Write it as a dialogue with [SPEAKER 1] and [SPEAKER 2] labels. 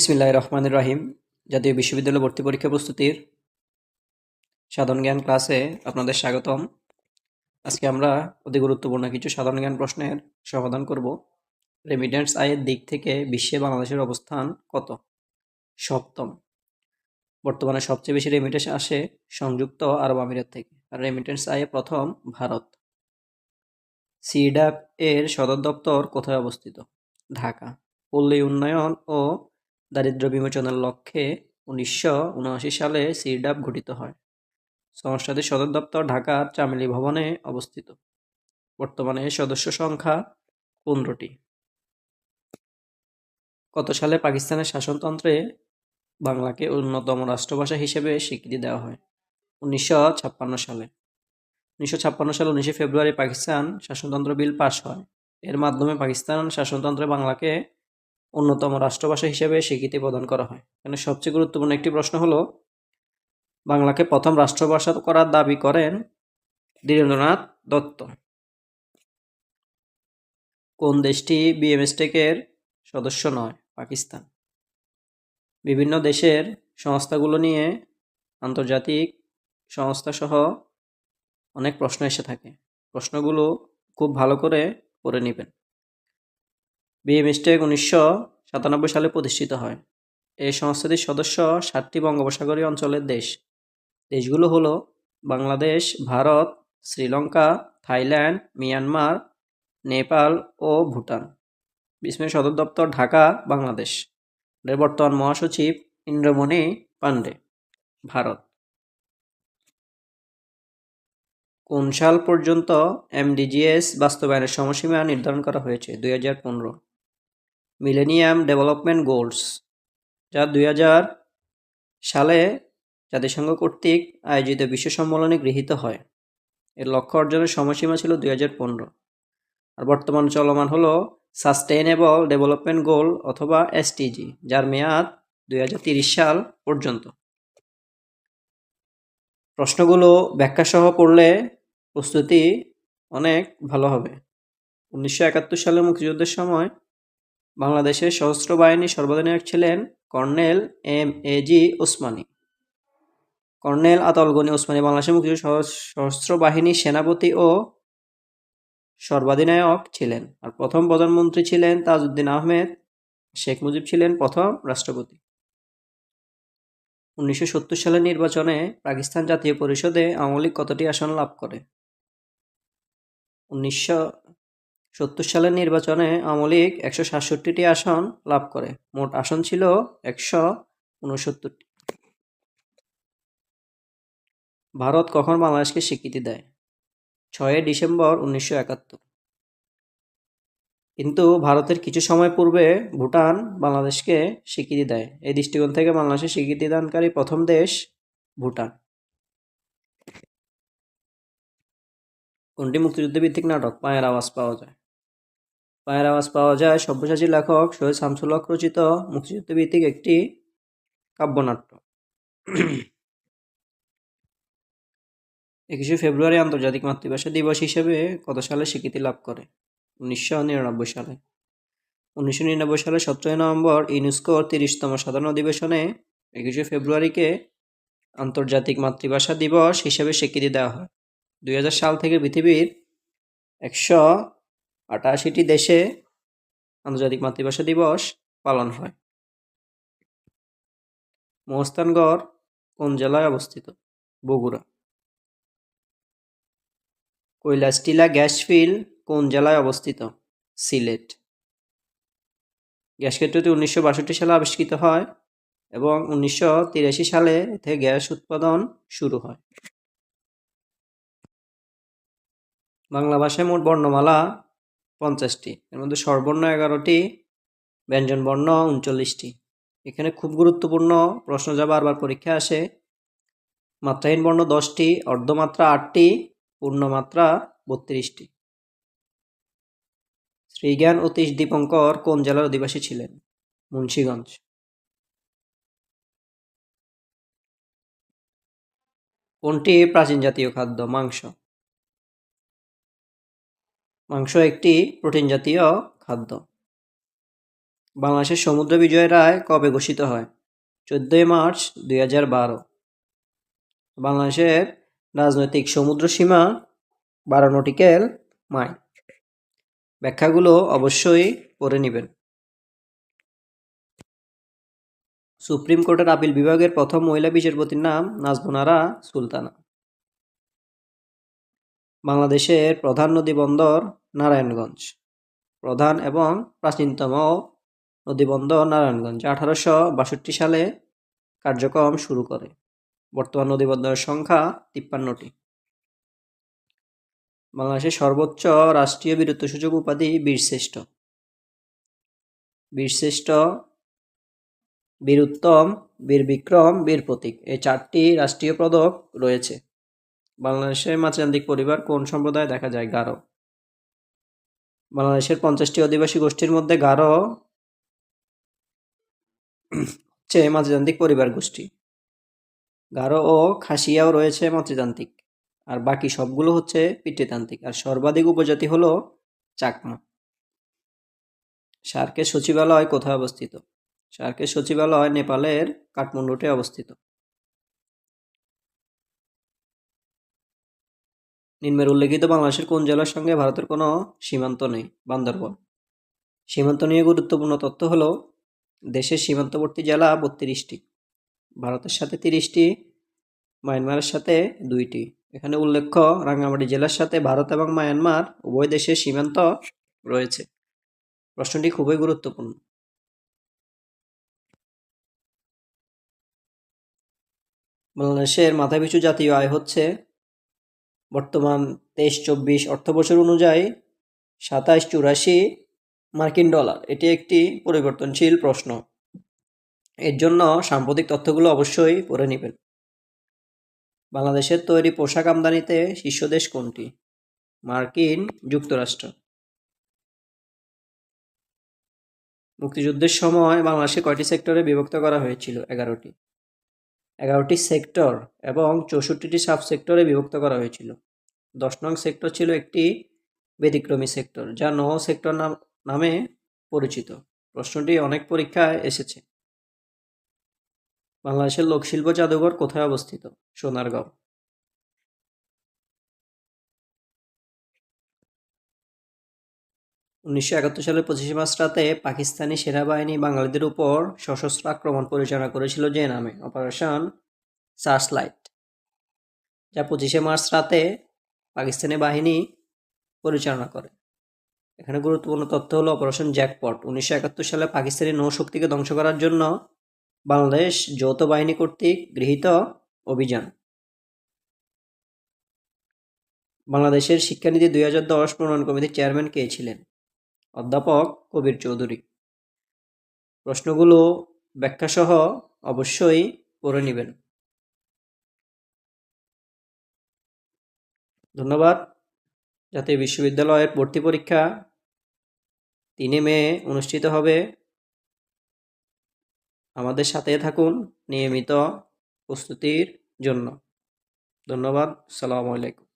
[SPEAKER 1] বিসমিল্লাহ রহমান রাহিম, জাতীয় বিশ্ববিদ্যালয় ভর্তি পরীক্ষা প্রস্তুতির সাধারণ জ্ঞান ক্লাসে আপনাদের স্বাগতম। আজকে আমরা অতি গুরুত্বপূর্ণ কিছু সাধারণ জ্ঞান প্রশ্নের সমাধান করব। রেমিডেন্স আয়ের দিক থেকে বিশ্বে বাংলাদেশের অবস্থান কত? সপ্তম। বর্তমানে সবচেয়ে বেশি রেমিটেন্স আসে সংযুক্ত আরব আমিরাত থেকে। আর রেমিটেন্স আয়ে প্রথম ভারত। সিডাপ এর সদর দপ্তর কোথায় অবস্থিত? ঢাকা। পল্লী উন্নয়ন ও দারিদ্র্য বিমোচনের লক্ষ্যে উনিশশো উনআশি সালে সিডাপ গঠিত হয়। সংস্থাটির সদর দপ্তর ঢাকার চামেলি ভবনে অবস্থিত। বর্তমানে সদস্য সংখ্যা পনেরোটি। কত সালে পাকিস্তানের শাসনতন্ত্রে বাংলাকে অন্যতম রাষ্ট্রভাষা হিসেবে স্বীকৃতি দেওয়া হয়, উনিশশো ছাপ্পান্ন সালে। উনিশশো ছাপ্পান্ন সালে উনিশে ফেব্রুয়ারি পাকিস্তান শাসনতন্ত্র বিল পাশ হয়। এর মাধ্যমে পাকিস্তান শাসনতন্ত্রে বাংলাকে অন্যতম রাষ্ট্রভাষা হিসেবে স্বীকৃতি প্রদান করা হয়। এখানে সবচেয়ে গুরুত্বপূর্ণ একটি প্রশ্ন হলো, বাংলাকে প্রথম রাষ্ট্রভাষা করার দাবি করেন ধীরেন্দ্রনাথ দত্ত। কোন দেশটি বিএমএসটেকের সদস্য নয়? পাকিস্তান। বিভিন্ন দেশের সংস্থাগুলো নিয়ে আন্তর্জাতিক সংস্থা সহ অনেক প্রশ্ন এসে থাকে। প্রশ্নগুলো খুব ভালো করে পড়ে নেবেন। বিএমএসটেক উনিশশো সাতানব্বই সালে প্রতিষ্ঠিত হয়। এই সংস্থাটির সদস্য সাতটি বঙ্গোপসাগরীয় অঞ্চলের দেশ। দেশগুলো হলো বাংলাদেশ, ভারত, শ্রীলঙ্কা, থাইল্যান্ড, মিয়ানমার, নেপাল ও ভুটান। বিস্ময় সদর দপ্তর ঢাকা, বাংলাদেশ। এর বর্তমান মহাসচিব ইন্দ্রমণি পাণ্ডে ভারত। কোন সাল পর্যন্ত এমডিজিএস বাস্তবায়নের সময়সীমা নির্ধারণ করা হয়েছে? দুই হাজার পনেরো। মিলেনিয়াম ডেভেলপমেন্ট গোলস যা দুই হাজার সালে জাতিসংঘ কর্তৃক আয়োজিত বিশ্ব সম্মেলনে গৃহীত হয়। এর লক্ষ্য অর্জনের সময়সীমা ছিল দুই হাজার পনেরো। আর বর্তমান চলমান হলো সাস্টেইনেবল ডেভেলপমেন্ট গোল অথবা এসটিজি যার মেয়াদ দুই সাল পর্যন্ত। প্রশ্নগুলো ব্যাখ্যাসহ পড়লে প্রস্তুতি অনেক ভালো হবে। উনিশশো একাত্তর সালে মুক্তিযুদ্ধের সময় বাংলাদেশের সশস্ত্র বাহিনীর সর্বাধিনায়ক ছিলেন colonel M A G Osmani. Colonel Ataul Gani Osmani বাংলাদেশের মুক্তিযুদ্ধ সশস্ত্র বাহিনীর সেনাপতি ও সর্বাধিনায়ক ছিলেন। আর প্রথম প্রধানমন্ত্রী ছিলেন তাজউদ্দিন আহমেদ, শেখ মুজিব ছিলেন প্রথম রাষ্ট্রপতি। উনিশশো সত্তর সালের নির্বাচনে পাকিস্তান জাতীয় পরিষদে আওয়ামী লীগ কতটি আসন লাভ করে? উনিশশো সত্তর সালের নির্বাচনে আওয়ামী লীগ একশো সাতষট্টিটি আসন লাভ করে। মোট আসন ছিল একশো উনসত্তরটি ভারত কখন বাংলাদেশকে স্বীকৃতি দেয়? ছয়ই ডিসেম্বর উনিশশো একাত্তর। কিন্তু ভারতের কিছু সময় পূর্বে ভুটান বাংলাদেশকে স্বীকৃতি দেয়। এই দৃষ্টিকোণ থেকে বাংলাদেশের স্বীকৃতি দানকারী প্রথম দেশ ভুটান। কোনটি মুক্তিযুদ্ধ ভিত্তিক নাটক? পায়ের আওয়াজ পাওয়া যায়। পায়ের আওয়াজ পাওয়া যায় সব্যসাচী লেখক সৈয়দ শামসুল হক রচিত মুক্তিযুদ্ধ ভিত্তিক একটি কাব্যনাট্য। একুশে ফেব্রুয়ারি আন্তর্জাতিক মাতৃভাষা দিবস হিসেবে কত সালে স্বীকৃতি লাভ করে? উনিশশো নিরানব্বই সালে। উনিশশো নিরানব্বই সালে সতেরোই নভেম্বর ইউনেস্কোর তিরিশতম সাধারণ অধিবেশনে একুশে ফেব্রুয়ারিকে আন্তর্জাতিক মাতৃভাষা দিবস হিসেবে স্বীকৃতি দেওয়া হয়। দুই হাজার সাল থেকে পৃথিবীর একশো আটাশিটি দেশে আন্তর্জাতিক মাতৃভাষা দিবস পালন হয়। মহস্তানগড় কোন জেলায় অবস্থিত? বগুড়া। কৈলাসটিলা গ্যাস ফিল্ড কোন জেলায় অবস্থিত? সিলেট। গ্যাস ক্ষেত্রটি উনিশশো বাষট্টি সালে আবিষ্কৃত হয় এবং উনিশশো তিরাশি সালে এতে গ্যাস উৎপাদন শুরু হয়। বাংলা ভাষায় মোট বর্ণমালা পঞ্চাশটি। এর মধ্যে স্বরবর্ণ এগারোটি ব্যঞ্জন বর্ণ উনচল্লিশটি। এখানে খুব গুরুত্বপূর্ণ প্রশ্ন যা বারবার পরীক্ষা আসে, মাত্রাহীন বর্ণ দশটি, অর্ধমাত্রা আটটি, পূর্ণমাত্রা বত্রিশটি। শ্রীজ্ঞান অতীশ দীপঙ্কর কোন জেলার অধিবাসী ছিলেন? মুন্সীগঞ্জ। কোনটি প্রাচীন জাতীয় খাদ্য? মাংস। মাংস একটি প্রোটিন জাতীয় খাদ্য। বাংলাদেশের সমুদ্র বিজয় রায় কবে ঘোষিত হয়? চোদ্দোই মার্চ দুই হাজার বারো। বাংলাদেশের রাজনৈতিক সমুদ্র সীমা বারো নটিক্যাল মাইল। ব্যাখ্যাগুলো অবশ্যই পড়ে নেবেন। সুপ্রিম কোর্টের আপিল বিভাগের প্রথম মহিলা বিচারপতির নাম নাজমুনারা সুলতানা। বাংলাদেশের প্রধান নদী বন্দর নারায়ণগঞ্জ। প্রধান এবং প্রাচীনতম নদীবন্দর নারায়ণগঞ্জ আঠারোশো বাষট্টি সালে কার্যক্রম শুরু করে। বর্তমান নদীবন্দরের সংখ্যা তিপ্পান্নটি। বাংলাদেশের সর্বোচ্চ রাষ্ট্রীয় বীরত্বসূচক উপাধি বীরশ্রেষ্ঠ। বীরশ্রেষ্ঠ বীর উত্তম বীর বিক্রম বীর প্রতীক এই চারটি রাষ্ট্রীয় পদক রয়েছে। বাংলাদেশের মাতৃতান্ত্রিক পরিবার কোন সম্প্রদায় দেখা যায়? গারো। বাংলাদেশের পঞ্চাশটি আদিবাসী গোষ্ঠীর মধ্যে গারো হচ্ছে মাতৃতান্ত্রিক পরিবার গোষ্ঠী। গারো ও খাসিয়াও রয়েছে মাতৃতান্ত্রিক, আর বাকি সবগুলো হচ্ছে পিতৃতান্ত্রিক, আর সর্বাধিক উপজাতি হলো চাকমা। সার্কের সচিবালয় কোথায় অবস্থিত? সার্কের সচিবালয় নেপালের কাঠমান্ডুতে অবস্থিত। নিম্নের উল্লেখিত বাংলাদেশের কোন জেলার সঙ্গে ভারতের কোনো সীমান্ত নেই? বান্দরবন। সীমান্ত নিয়ে গুরুত্বপূর্ণ তথ্য হলো, দেশের সীমান্তবর্তী জেলা বত্রিশটি। ভারতের সাথে তিরিশটি, মায়ানমারের সাথে দুইটি। এখানে উল্লেখ্য, রাঙ্গামাটি জেলার সাথে ভারত এবং মায়ানমার উভয় দেশের সীমান্ত রয়েছে। প্রশ্নটি খুবই গুরুত্বপূর্ণ। বাংলাদেশের মাথাপিছু জাতীয় আয় হচ্ছে বর্তমান তেইশ, চব্বিশ অর্থবছর অনুযায়ী সাতাশ চুরাশি মার্কিন ডলার। এটি একটি পরিবর্তনশীল প্রশ্ন। এর জন্য সাম্প্রতিক তথ্যগুলো অবশ্যই পড়ে নেবেন। বাংলাদেশের তৈরি পোশাক আমদানিতে শীর্ষ দেশ কোনটি? মার্কিন যুক্তরাষ্ট্র। মুক্তিযুদ্ধের সময় বাংলাদেশে কয়টি সেক্টরে বিভক্ত করা হয়েছিল? এগারোটি। এগারোটি সেক্টর এবং চৌষট্টিটি সাব সেক্টরে বিভক্ত করা হয়েছিল। দশ নং সেক্টর ছিল একটি ব্যতিক্রমী সেক্টর, যা নৌ সেক্টর নাম, নামে পরিচিত। প্রশ্নটি অনেক পরীক্ষায় এসেছে। বাংলাদেশের লোকশিল্প জাদুঘর কোথায় অবস্থিত? সোনারগাঁও। উনিশশো একাত্তর সালের পঁচিশে মার্চ রাতে পাকিস্তানি সেনাবাহিনী বাঙালিদের উপর সশস্ত্র আক্রমণ পরিচালনা করেছিল যে নামে, অপারেশন সার্চ লাইট যা পঁচিশে মার্চ রাতে পাকিস্তানি বাহিনী পরিচালনা করে। এখানে গুরুত্বপূর্ণ তথ্য হলো অপারেশন জ্যাকপট। উনিশশো একাত্তর সালে পাকিস্তানি নৌশক্তিকে ধ্বংস করার জন্য বাংলাদেশ যৌথ বাহিনী কর্তৃক গৃহীত অভিযান। বাংলাদেশের শিক্ষানীতি দুই হাজার দশ প্রণয়ন কমিটির চেয়ারম্যান কে ছিলেন? অধ্যাপক কবির চৌধুরী। প্রশ্নগুলো ব্যাখ্যাসহ অবশ্যই পড়ে নেবেন। ধন্যবাদ। জাতীয় বিশ্ববিদ্যালয়ের ভর্তি পরীক্ষা তিনে মে অনুষ্ঠিত হবে। আমাদের সাথে থাকুন নিয়মিত প্রস্তুতির জন্য। ধন্যবাদ। সালামু আলাইকুম।